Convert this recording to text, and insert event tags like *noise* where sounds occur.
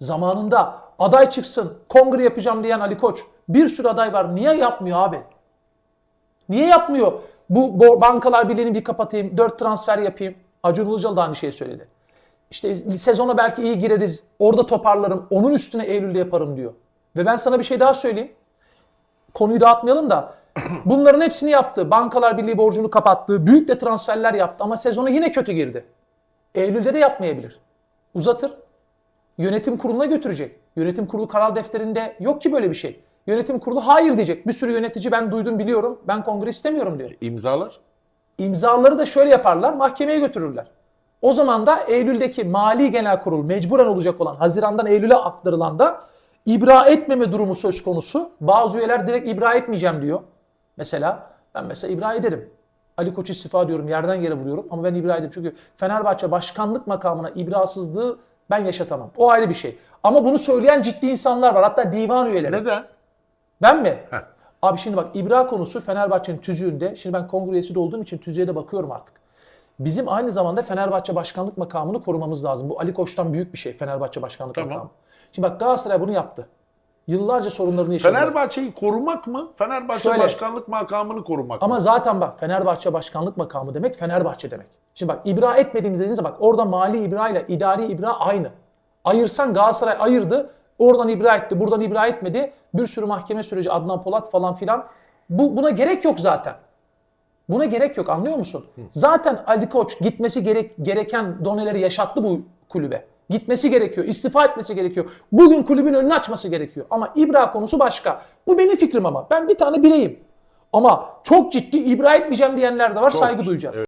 Zamanında aday çıksın, kongre yapacağım diyen Ali Koç. Bir sürü aday var. Niye yapmıyor abi? Niye yapmıyor? Bu bankalar birliğini bir kapatayım, dört transfer yapayım. Acun Ilıcalı da aynı şeyi söyledi. İşte sezona belki iyi gireriz, orada toparlarım, onun üstüne Eylül'de yaparım diyor. Ve ben sana bir şey daha söyleyeyim. Konuyu dağıtmayalım da *clears throat* bunların hepsini yaptı. Bankalar Birliği borcunu kapattı, büyük de transferler yaptı ama sezona yine kötü girdi. Eylül'de de yapmayabilir. Uzatır. Yönetim kuruluna götürecek. Yönetim kurulu karar defterinde yok ki böyle bir şey. Yönetim kurulu hayır diyecek. Bir sürü yönetici ben duydum biliyorum. Ben kongre istemiyorum diyor. İmzalar. İmzaları da şöyle yaparlar. Mahkemeye götürürler. O zaman da Eylül'deki Mali Genel Kurul mecburen olacak olan Haziran'dan Eylül'e aktarılan da ibra etmeme durumu söz konusu. Bazı üyeler direkt ibra etmeyeceğim diyor. Mesela ben mesela ibra ederim. Ali Koç istifa diyorum yerden yere vuruyorum ama ben ibra ederim. Çünkü Fenerbahçe başkanlık makamına ibrasızlığı ben yaşatamam. O ayrı bir şey. Ama bunu söyleyen ciddi insanlar var. Hatta divan üyeleri. Neden? Ben mi? Heh. Abi şimdi bak ibra konusu Fenerbahçe'nin tüzüğünde. Şimdi ben kongre üyesi de olduğum için tüzüğe de bakıyorum artık. Bizim aynı zamanda Fenerbahçe başkanlık makamını korumamız lazım. Bu Ali Koç'tan büyük bir şey Fenerbahçe başkanlık Tamam. makamı. Şimdi bak Galatasaray bunu yaptı. Yıllarca sorunlarını yaşadı. Fenerbahçe'yi korumak mı? Fenerbahçe Şöyle. başkanlık makamını korumak Ama mı? zaten bak Fenerbahçe başkanlık makamı demek Fenerbahçe demek. Şimdi bak ibra etmediğimiz dediğinizde bak orada mali ibra ile idari ibra aynı. Ayırsan Galatasaray ayırdı. Oradan ibra etti, buradan ibra etmedi. Bir sürü mahkeme süreci Adnan Polat falan filan. Bu, buna gerek yok zaten. Buna gerek yok anlıyor musun? Zaten Ali Koç gitmesi gerek, gereken doneleri yaşattı bu kulübe. Gitmesi gerekiyor, istifa etmesi gerekiyor. Bugün kulübün önünü açması gerekiyor. Ama ibra konusu başka. Bu benim fikrim ama. Ben bir tane bireyim. Ama çok ciddi ibra etmeyeceğim diyenler de var. saygı duyacağız.